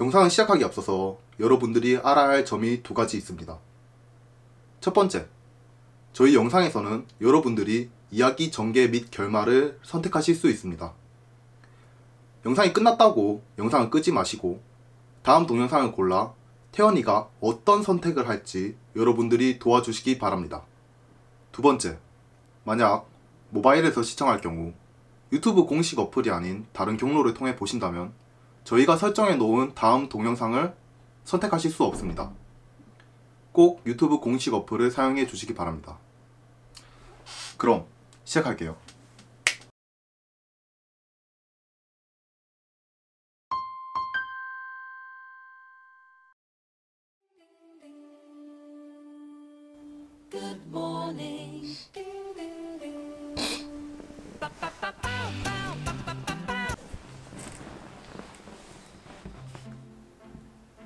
영상을 시작하기 앞서서 여러분들이 알아야 할 점이 두 가지 있습니다. 첫 번째, 저희 영상에서는 여러분들이 이야기 전개 및 결말을 선택하실 수 있습니다. 영상이 끝났다고 영상을 끄지 마시고 다음 동영상을 골라 태연이가 어떤 선택을 할지 여러분들이 도와주시기 바랍니다. 두 번째, 만약 모바일에서 시청할 경우 유튜브 공식 어플이 아닌 다른 경로를 통해 보신다면 저희가 설정해 놓은 다음 동영상을 선택하실 수 없습니다. 꼭 유튜브 공식 어플을 사용해 주시기 바랍니다. 그럼 시작할게요. Good.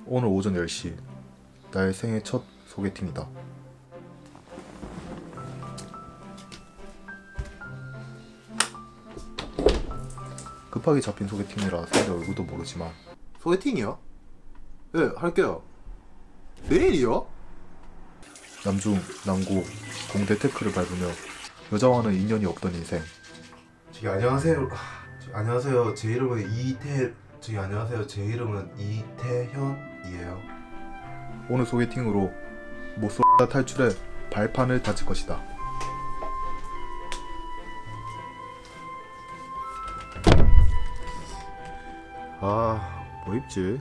오늘 오전 10시 나의 생애 첫 소개팅이다. 급하게 잡힌 소개팅이라 상대 얼굴도 모르지만 소개팅이요? 네 할게요. 내일이요? 남중 남고 공대 테크를 밟으며 여자와는 인연이 없던 인생. 저기 안녕하세요. 저기 안녕하세요. 제 이름은 이태. 저기 안녕하세요. 제 이름은 이태현이에요. 오늘 소개팅으로 못쏠다 탈출해 발판을 다칠 것이다. 아, 뭐 입지?